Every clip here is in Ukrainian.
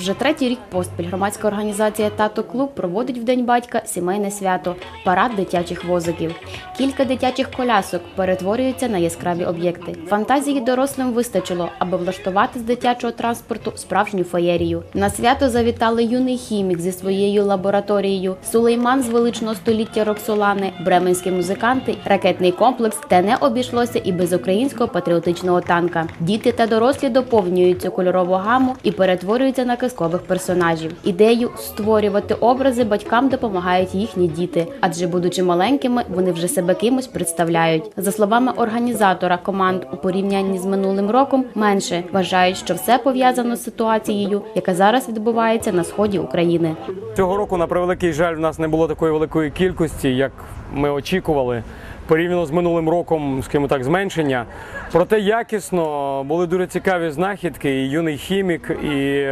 Вже третій рік поспіль громадська організація Тато Клуб проводить в День батька сімейне свято парад дитячих возиків. Кілька дитячих колясок перетворюються на яскраві об'єкти. Фантазії дорослим вистачило, аби влаштувати з дитячого транспорту справжню феєрію. На свято завітали юний хімік зі своєю лабораторією, Сулейман з величного століття Роксолани, бременські музиканти, ракетний комплекс. Та не обійшлося і без українського патріотичного танка. Діти та дорослі доповнюють цю кольорову гаму і перетворюються на казкових персонажів. Ідею створювати образи батькам допомагають їхні діти, адже будучи маленькими, вони вже себе кимось представляють. За словами організатора команд у порівнянні з минулим роком, менше вважають, що все пов'язано з ситуацією, яка зараз відбувається на сході України. Цього року, на превеликий жаль, в нас не було такої великої кількості, як ми очікували. Порівняно з минулим роком, скажімо так, зменшення. Проте якісно були дуже цікаві знахідки, і юний хімік, і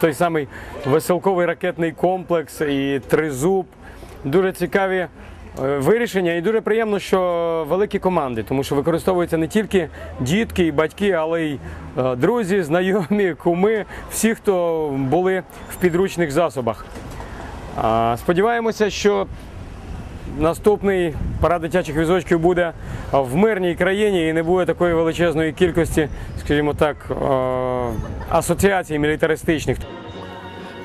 той самий веселковий ракетний комплекс, і тризуб. Дуже цікаві е, вирішення, і дуже приємно, що великі команди, тому що використовуються не тільки дітки і батьки, але й е, друзі, знайомі, куми, всі, хто були в підручних засобах. Сподіваємося, що наступний парад дитячих візочків буде в мирній країні і не буде такої величезної кількості, скажімо так, е, асоціацій мілітаристичних.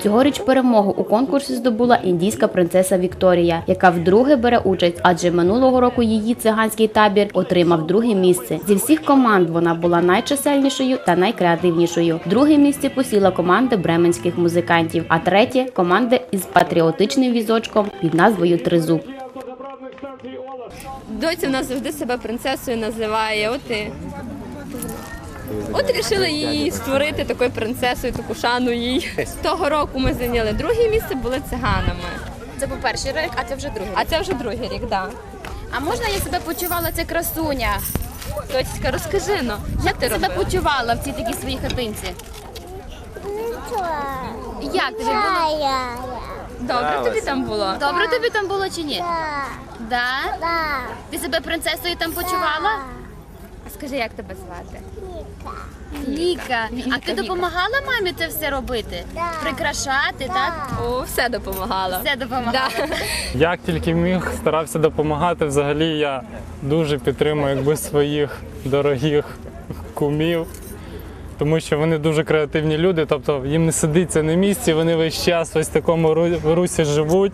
Цьогоріч перемогу у конкурсі здобула індійська принцеса Вікторія, яка вдруге бере участь, адже минулого року її циганський табір отримав друге місце. Зі всіх команд вона була найчисельнішою та найкреативнішою. Друге місце посіла команда бременських музикантів, а третє команда із патріотичним візочком під назвою Тризуб. Доця в нас завжди себе принцесою називає. От і от рішили її створити такою принцесою, таку шану їй. Того року ми зайняли друге місце, були циганами. Це був перший рік, а це вже другий. А це вже другий рік, так. Да. А можна я себе почувала ця красуня? Доцька, розкажи ну, Як ти себе почувала в цій такій своїй хатинці? Як тобі було? Добре тобі там було? Добре тобі там було чи ні? Да? Ти себе принцесою там почувала? А скажи, як тебе звати? Ліка. А ти допомагала мамі це все робити? Прикрашати, так? О, все допомагала. Все допомагала. Да. Як тільки міг, старався допомагати. Взагалі я дуже підтримую якби своїх дорогих кумів, тому що вони дуже креативні люди, тобто їм не сидиться на місці, вони весь час ось в такому русі живуть.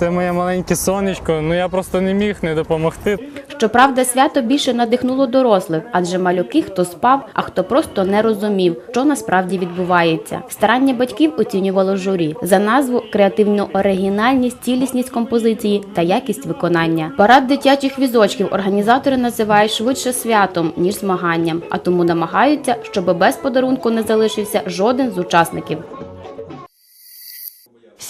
Це моє маленьке сонечко. Ну я просто не міг не допомогти. Щоправда, свято більше надихнуло дорослих, адже малюки хто спав, а хто просто не розумів, що насправді відбувається. Старання батьків оцінювало журі за назву, креативну оригінальність, цілісність композиції та якість виконання. Парад дитячих візочків організатори називають швидше святом ніж змаганням, а тому намагаються, щоб без подарунку не залишився жоден з учасників.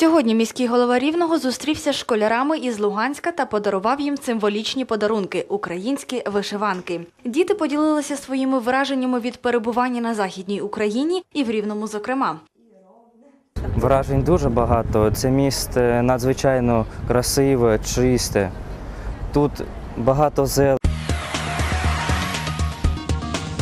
Сьогодні міський голова Рівного зустрівся з школярами із Луганська та подарував їм символічні подарунки українські вишиванки. Діти поділилися своїми враженнями від перебування на західній Україні і в Рівному, зокрема. Вражень дуже багато. Це місто надзвичайно красиве, чисте. Тут багато зелені.